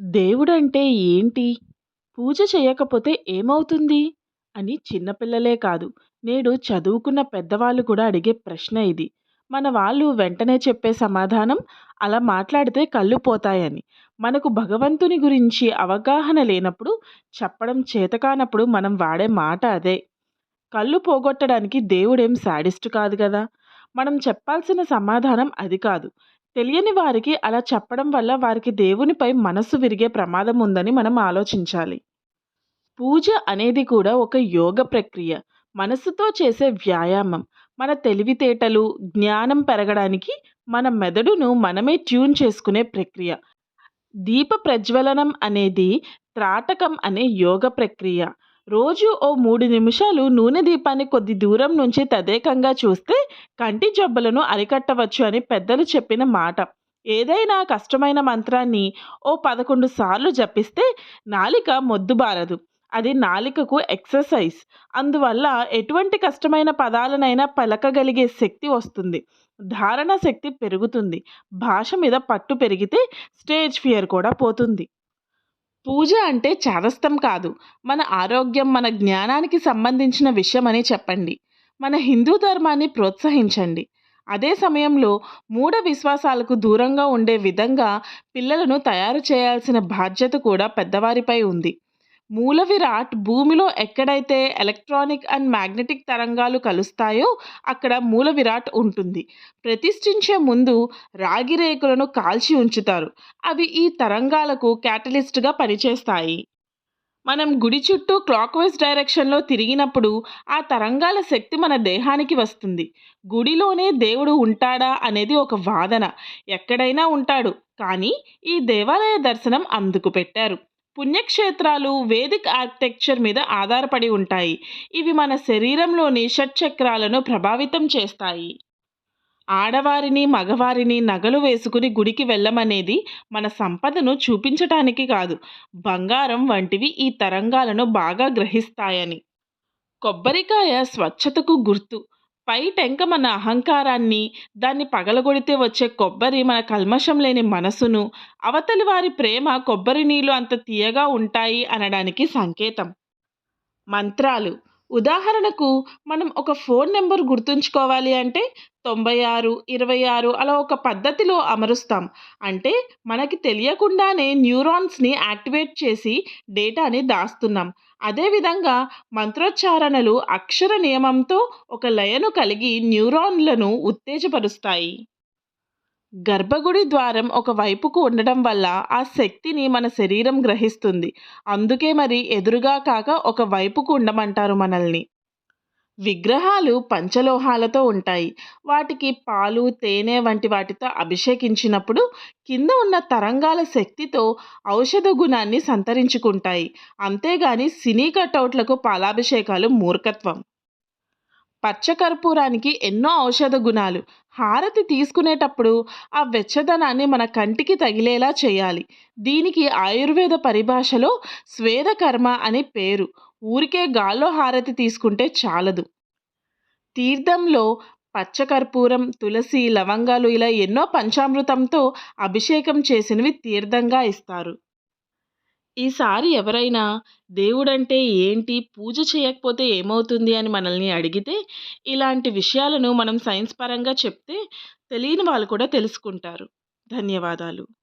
దేవుడంటే ఏంటి? పూజ చేయకపోతే ఏమవుతుంది? అని చిన్నపిల్లలే కాదు, నేడు చదువుకున్న పెద్దవాళ్ళు కూడా అడిగే ప్రశ్న ఇది. మన వాళ్ళు వెంటనే చెప్పే సమాధానం అలా మాట్లాడితే కళ్ళు పోతాయని. మనకు భగవంతుని గురించి అవగాహన లేనప్పుడు, చెప్పడం చేతకానప్పుడు మనం వాడే మాట అదే. కళ్ళు పోగొట్టడానికి దేవుడేం శాడిస్ట్ కాదు కదా మనం చెప్పాల్సిన సమాధానం అది కాదు. తెలియని వారికి అలా చెప్పడం వల్ల వారికి దేవునిపై మనస్సు విరిగే ప్రమాదం ఉందని మనం ఆలోచించాలి. పూజ అనేది కూడా ఒక యోగ ప్రక్రియ. మనసుతో చేసే వ్యాయామం. మన తెలివితేటలు, జ్ఞానం పెరగడానికి మన మెదడును మనమే ట్యూన్ చేసుకునే ప్రక్రియ. దీప ప్రజ్వలనం అనేది త్రాటకం అనే యోగ ప్రక్రియ. రోజు ఓ మూడు నిమిషాలు నూనె దీపాన్ని కొద్ది దూరం నుంచి తదేకంగా చూస్తే కంటి జబ్బులను అరికట్టవచ్చు అని పెద్దలు చెప్పిన మాట. ఏదైనా కష్టమైన మంత్రాన్ని ఓ పదకొండు సార్లు జపిస్తే నాలిక మొద్దుబారదు. అది నాలికకు ఎక్సర్సైజ్. అందువల్ల ఎటువంటి కష్టమైన పదాలనైనా పలకగలిగే శక్తి వస్తుంది. ధారణ శక్తి పెరుగుతుంది. భాష మీద పట్టు పెరిగితే స్టేజ్ ఫియర్ కూడా పోతుంది. పూజ అంటే చాదస్తం కాదు. మన ఆరోగ్యం, మన జ్ఞానానికి సంబంధించిన విషయమని చెప్పండి. మన హిందూ ధర్మాన్ని ప్రోత్సహించండి. అదే సమయంలో మూఢ విశ్వాసాలకు దూరంగా ఉండే విధంగా పిల్లలను తయారు చేయాల్సిన బాధ్యత కూడా పెద్దవారిపై ఉంది. మూల విరాట్ భూమిలో ఎక్కడైతే ఎలక్ట్రానిక్ అండ్ మ్యాగ్నెటిక్ తరంగాలు కలుస్తాయో అక్కడ మూల విరాట్ ఉంటుంది. ప్రతిష్ఠించే ముందు రాగి రేకులను కాల్చి ఉంచుతారు. అవి ఈ తరంగాలకు క్యాటలిస్ట్‌గా పనిచేస్తాయి. మనం గుడి చుట్టూ క్లాక్ వైజ్ డైరెక్షన్‌లో తిరిగినప్పుడు ఆ తరంగాల శక్తి మన దేహానికి వస్తుంది. గుడిలోనే దేవుడు ఉంటాడా అనేది ఒక వాదన. ఎక్కడైనా ఉంటాడు. కానీ ఈ దేవాలయ దర్శనం అందుకు పెట్టారు. పుణ్యక్షేత్రాలు వేదిక్ ఆర్కిటెక్చర్ మీద ఆధారపడి ఉంటాయి. ఇవి మన శరీరంలోని షట్‌చక్రాలను ప్రభావితం చేస్తాయి. ఆడవారిని, మగవారిని నగలు వేసుకుని గుడికి వెళ్ళమనేది మన సంపదను చూపించటానికి కాదు. బంగారం వంటివి ఈ తరంగాలను బాగా గ్రహిస్తాయని. కొబ్బరికాయ స్వచ్ఛతకు గుర్తు. పై టెంక మన అహంకారాన్ని, దాన్ని పగలగొడితే వచ్చే కొబ్బరి మన కల్మషం లేని మనసును, అవతలి వారి ప్రేమ కొబ్బరి నీళ్ళు అంత తీయగా ఉంటాయి అనడానికి సంకేతం. మంత్రాలు ఉదాహరణకు మనం ఒక ఫోన్ నెంబర్ గుర్తుంచుకోవాలి అంటే తొంభై ఆరు, ఇరవై ఆరు అలా ఒక పద్ధతిలో అమరుస్తాం. అంటే మనకి తెలియకుండానే న్యూరాన్స్‌ని యాక్టివేట్ చేసి డేటాని దాస్తున్నాం. అదేవిధంగా మంత్రోచ్చారణలు అక్షర నియమంతో ఒక లయను కలిగి న్యూరాన్లను ఉత్తేజపరుస్తాయి. గర్భగుడి ద్వారం ఒక వైపుకు ఉండడం వల్ల ఆ శక్తిని మన శరీరం గ్రహిస్తుంది. అందుకే మరి ఎదురుగా కాక ఒక వైపుకు ఉండమంటారు మనల్ని. విగ్రహాలు పంచలోహాలతో ఉంటాయి. వాటికి పాలు, తేనె వంటి వాటితో అభిషేకించినప్పుడు కింద ఉన్న తరంగాల శక్తితో ఔషధ గుణాన్ని సంతరించుకుంటాయి. అంతేగాని సినీ కటౌట్లకు పాలాభిషేకాలు మూర్ఖత్వం. పచ్చకర్పూరానికి ఎన్నో ఔషధ గుణాలు. హారతి తీసుకునేటప్పుడు ఆ వెచ్చదనాన్ని మన కంటికి తగిలేలా చేయాలి. దీనికి ఆయుర్వేద పరిభాషలో స్వేదకర్మ అనే పేరు. ఊరికే గాల్లో హారతి తీసుకుంటే చాలదు. తీర్థంలో పచ్చకర్పూరం, తులసి, లవంగాలు ఇలా ఎన్నో పంచామృతంతో అభిషేకం చేసినవి తీర్థంగా ఇస్తారు. ఈసారి ఎవరైనా దేవుడంటే ఏంటి? పూజ చేయకపోతే ఏమవుతుంది? అని మనల్ని అడిగితే ఇలాంటి విషయాలను మనం సైన్స్ పరంగా చెప్తే తెలియని వాళ్ళు కూడా తెలుసుకుంటారు. ధన్యవాదాలు.